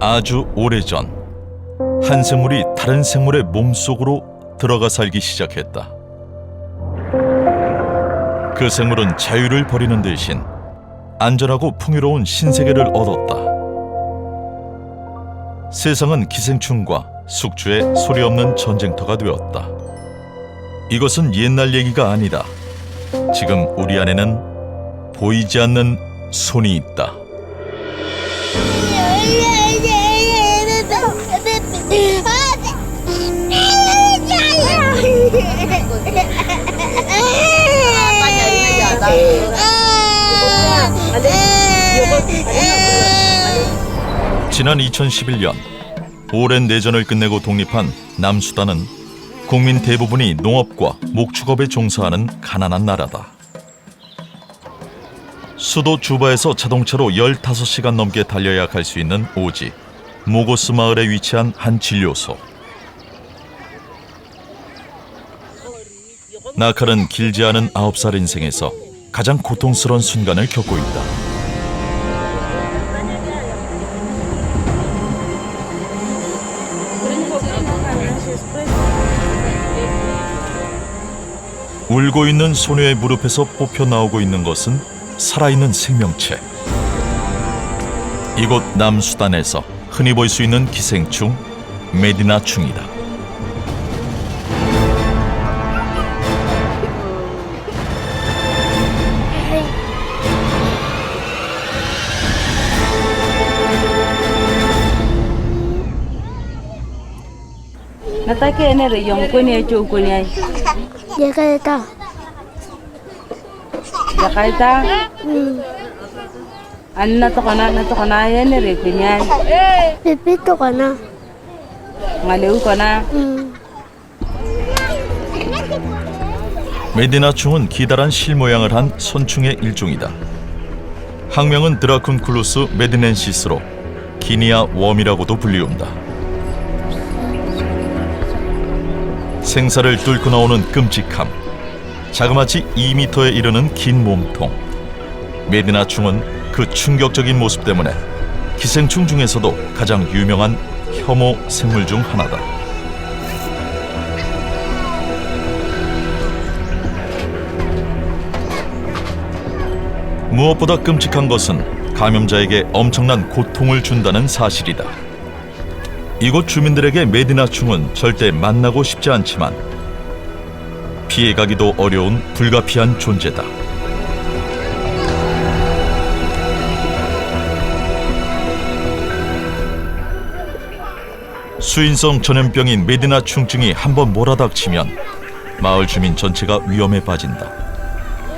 아주 오래전 한 생물이 다른 생물의 몸속으로 들어가 살기 시작했다. 그 생물은 자유를 버리는 대신 안전하고 풍요로운 신세계를 얻었다. 세상은 기생충과 숙주의 소리 없는 전쟁터가 되었다. 이것은 옛날 얘기가 아니다. 지금 우리 안에는 보이지 않는 손이 있다. 지난 2011년 오랜 내전을 끝내고 독립한 남수단은 국민 대부분이 농업과 목축업에 종사하는 가난한 나라다. 수도 주바에서 자동차로 15시간 넘게 달려야 갈 수 있는 오지 모고스 마을에 위치한 한 진료소. 나칼은 길지 않은 9살 인생에서 가장 고통스러운 순간을 겪고 있다. 울고 있는 소녀의 무릎에서 뽑혀 나오고 있는 것은 살아있는 생명체. 이곳 남수단에서 흔히 볼 수 있는 기생충 메디나충이다. Jakaita ani na tokona na tokona ene re kweni ai Pipito ka na. ngaleu kona 음. 메디나충은 기다란 실 모양을 한 선충의 일종이다. 학명은 드라쿤쿨루스 메디넨시스로 기니아 웜이라고도 불리운다. 생사를 뚫고 나오는 끔찍함, 자그마치 2미터에 이르는 긴 몸통. 메디나 충은 그 충격적인 모습 때문에 기생충 중에서도 가장 유명한 혐오 생물 중 하나다. 무엇보다 끔찍한 것은 감염자에게 엄청난 고통을 준다는 사실이다. 이곳 주민들에게 메디나 충은 절대 만나고 싶지 않지만 피해가기도 어려운 불가피한 존재다. 수인성 전염병인 메디나 충증이 한번 몰아닥치면 마을 주민 전체가 위험에 빠진다.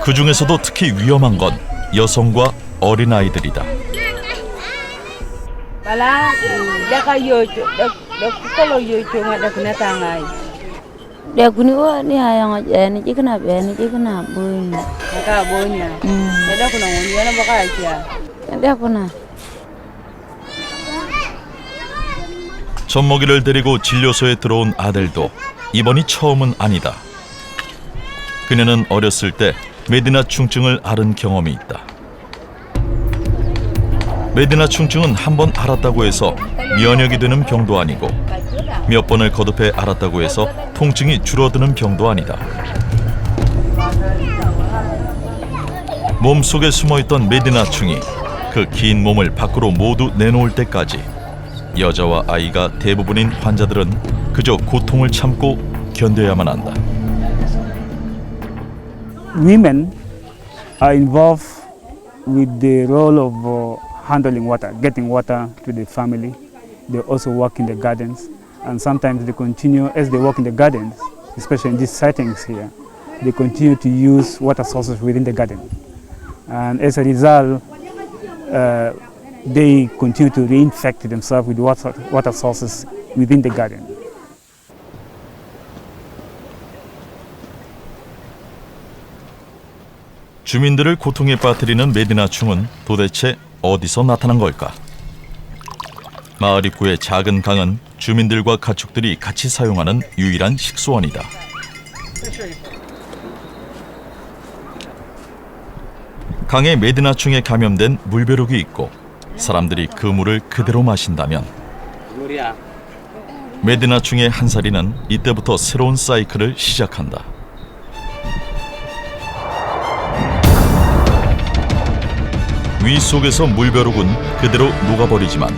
그 중에서도 특히 위험한 건 여성과 어린 아이들이다. Bala jaka yo dak kolo yo chunga dak na tangai Dia kuni wa ni hayang ni jikna be ni jikna bun. naka bonya ada kuna ngoni yana baka akia Dia kuna. 젖먹이를 데리고 진료소에 들어온 아들도 이번이 처음은 아니다. 그녀는 어렸을 때 메디나 충증을 앓은 경험이 있다. 메디나 충증은 한번 앓았다고 해서 면역이 되는 병도 아니고 몇 번을 거듭해 앓았다고 해서 통증이 줄어드는 병도 아니다. 몸 속에 숨어있던 메디나충이 그 긴 몸을 밖으로 모두 내놓을 때까지 여자와 아이가 대부분인 환자들은 그저 고통을 참고 견뎌야만 한다. women are involved with the role of uh, handling water, getting water to the family. They also work in the gardens, and sometimes they continue as they work in the gardens, especially in these settings here. They continue to use water sources within the garden, and as a result, uh, they continue to reinfect themselves with water, water sources within the garden. 주민들을 고통에 빠뜨리는 메디나충은 도대체 어디서 나타난 걸까? 마을 입구의 작은 강은 주민들과 가축들이 같이 사용하는 유일한 식수원이다. 강에 메디나충에 감염된 물벼룩이 있고 사람들이 그 물을 그대로 마신다면 메디나충의 한살이는 이때부터 새로운 사이클을 시작한다. 위 속에서 물벼룩은 그대로 녹아버리지만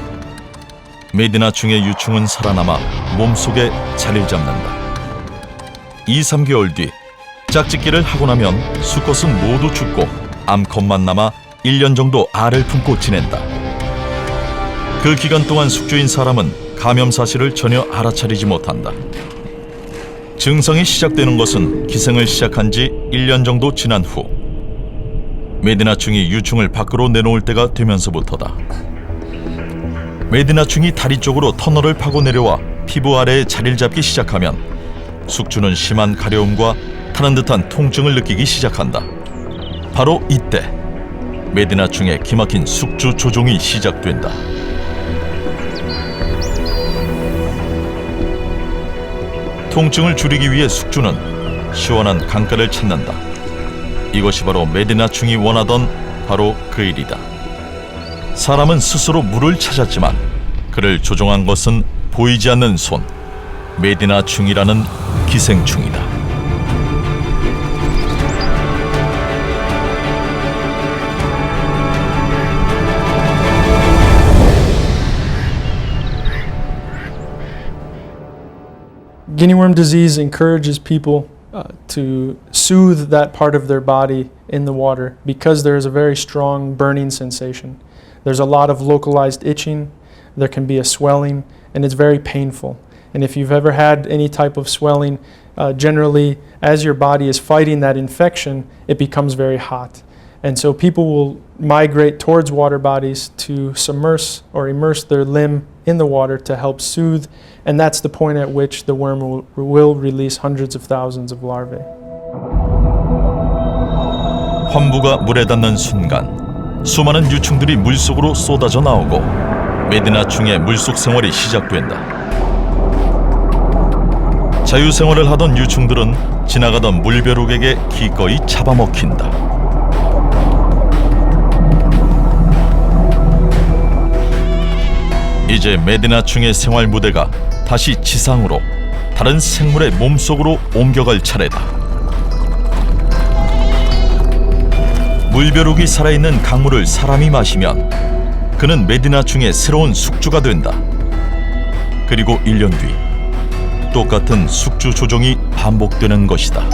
메디나충의 유충은 살아남아 몸속에 자리를 잡는다. 2, 3개월 뒤 짝짓기를 하고 나면 수컷은 모두 죽고 암컷만 남아 1년 정도 알을 품고 지낸다. 그 기간 동안 숙주인 사람은 감염 사실을 전혀 알아차리지 못한다. 증상이 시작되는 것은 기생을 시작한 지 1년 정도 지난 후 메디나충이 유충을 밖으로 내놓을 때가 되면서부터다. 메디나충이 다리 쪽으로 터널을 파고 내려와 피부 아래에 자리를 잡기 시작하면 숙주는 심한 가려움과 타는 듯한 통증을 느끼기 시작한다. 바로 이때 메디나충의 기막힌 숙주 조종이 시작된다. 통증을 줄이기 위해 숙주는 시원한 강가를 찾는다. 이것이 바로 메디나 충이 원하던 바로 그 일이다. 사람은 스스로 물을 찾았지만 그를 조종한 것은 보이지 않는 손 메디나 충이라는 기생충이다. Guinea disease encourages people uh, to soothe that part of their body in the water because there is a very strong burning sensation. There's a lot of localized itching, there can be a swelling, and it's very painful. And if you've ever had any type of swelling, uh, generally, as your body is fighting that infection, it becomes very hot. And so people will migrate towards water bodies to submerge or immerse their limb in the water to help soothe. And that's the point at which the worm will, will release hundreds of thousands of larvae. 환부가 물에 닿는 순간 수많은 유충들이 물속으로 쏟아져 나오고 메디나충의 물속 생활이 시작된다. 자유 생활을 하던 유충들은 지나가던 물벼룩에게 기꺼이 잡아먹힌다. 이제 메디나충의 생활 무대가 다시 지상으로 다른 생물의 몸속으로 옮겨갈 차례다. 물벼룩이 살아있는 강물을 사람이 마시면 그는 메디나충의 새로운 숙주가 된다. 그리고 1년 뒤 똑같은 숙주 조종이 반복되는 것이다.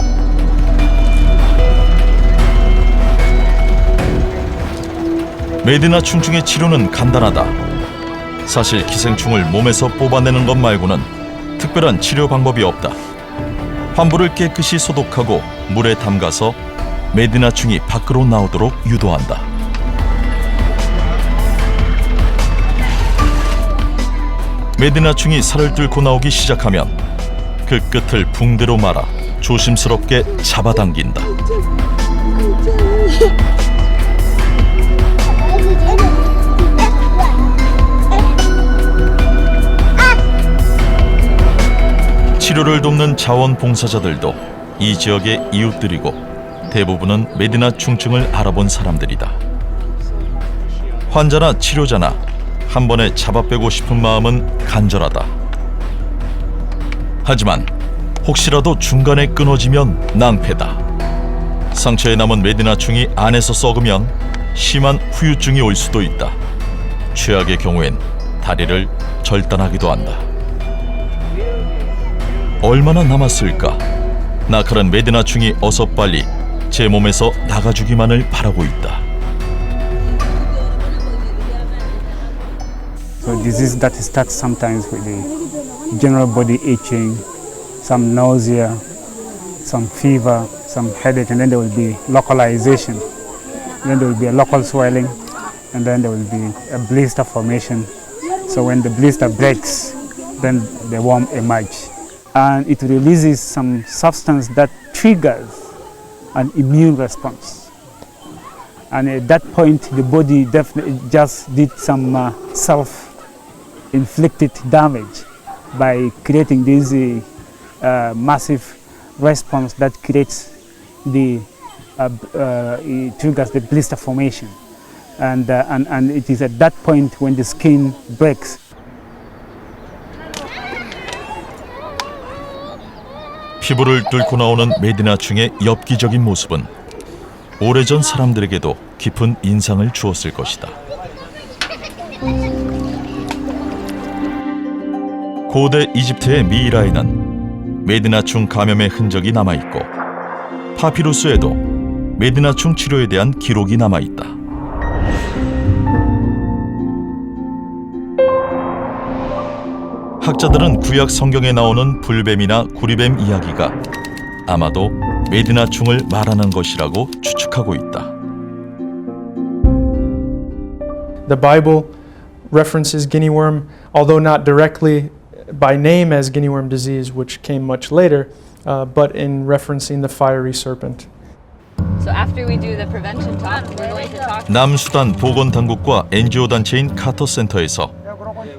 메디나충충의 치료는 간단하다. 사실 기생충을 몸에서 뽑아내는 것 말고는 특별한 치료 방법이 없다. 환부를 깨끗이 소독하고 물에 담가서 메디나충이 밖으로 나오도록 유도한다. 메디나충이 살을 뚫고 나오기 시작하면 그 끝을 붕대로 말아 조심스럽게 잡아당긴다. 치료를 돕는 자원봉사자들도 이 지역의 이웃들이고 대부분은 메디나 충충을 알아본 사람들이다. 환자나 치료자나 한 번에 잡아빼고 싶은 마음은 간절하다. 하지만 혹시라도 중간에 끊어지면 낭패다. 상처에 남은 메디나충이 안에서 썩으면 심한 후유증이 올 수도 있다. 최악의 경우엔 다리를 절단하기도 한다. 얼마나 남았을까? 나카란 메디나충이 어서 빨리 제 몸에서 나가주기만을 바라고 있다. So disease that starts sometimes with the general body itching, some nausea, some fever, some headache, and then there will be localization. Then there will be a local swelling, and then there will be a blister formation. So when the blister breaks, then the worm emerges. And it releases some substance that triggers an immune response. And at that point, the body definitely just did some uh, self inflicted damage by creating this uh, uh, massive response that creates the uh, uh, it triggers the blister formation. and, uh, and, and it is at that point when the skin breaks. 피부를 뚫고 나오는 메디나충의 엽기적인 모습은 오래전 사람들에게도 깊은 인상을 주었을 것이다. 고대 이집트의 미이라에는 메디나충 감염의 흔적이 남아 있고 파피루스에도 메디나충 치료에 대한 기록이 남아 있다. 학자들은 구약 성경에 나오는 불뱀이나 구리뱀 이야기가 아마도 메디나 충을 말하는 것이라고 추측하고 있다. The Bible references guinea worm, although not directly by name as guinea worm disease, which came much later, uh, but in referencing the fiery serpent. So after we do the prevention talk, we're going to talk 남수단 보건 당국과 NGO 단체인 카터 센터에서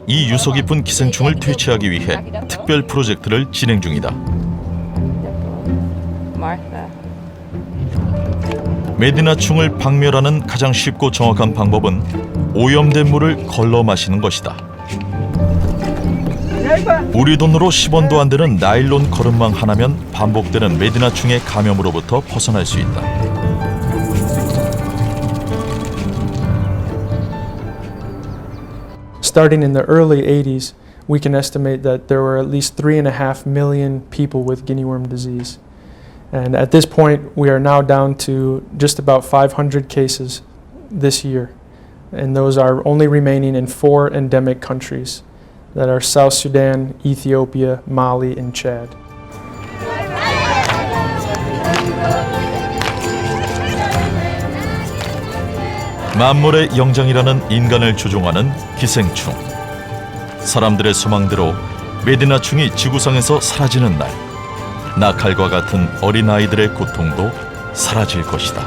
이 유서 깊은 기생충을 퇴치하기 위해 특별 프로젝트를 진행 중이다. 메디나충을 박멸하는 가장 쉽고 정확한 방법은 오염된 물을 걸러 마시는 것이다. 우리 돈으로 10원도 안 되는 나일론 거름망 하나면 반복되는 메디나충의 감염으로부터 벗어날 수 있다. Starting in the early 80s, we can estimate that there were at least three and a half million people with guinea worm disease. And at this point, we are now down to just about 500 cases this year. And those are only remaining in four endemic countries that are South Sudan, Ethiopia, Mali, and Chad. 만물의 영장이라는 인간을 조종하는 기생충. 사람들의 소망대로 메디나충이 지구상에서 사라지는 날, 나칼과 같은 어린 아이들의 고통도 사라질 것이다.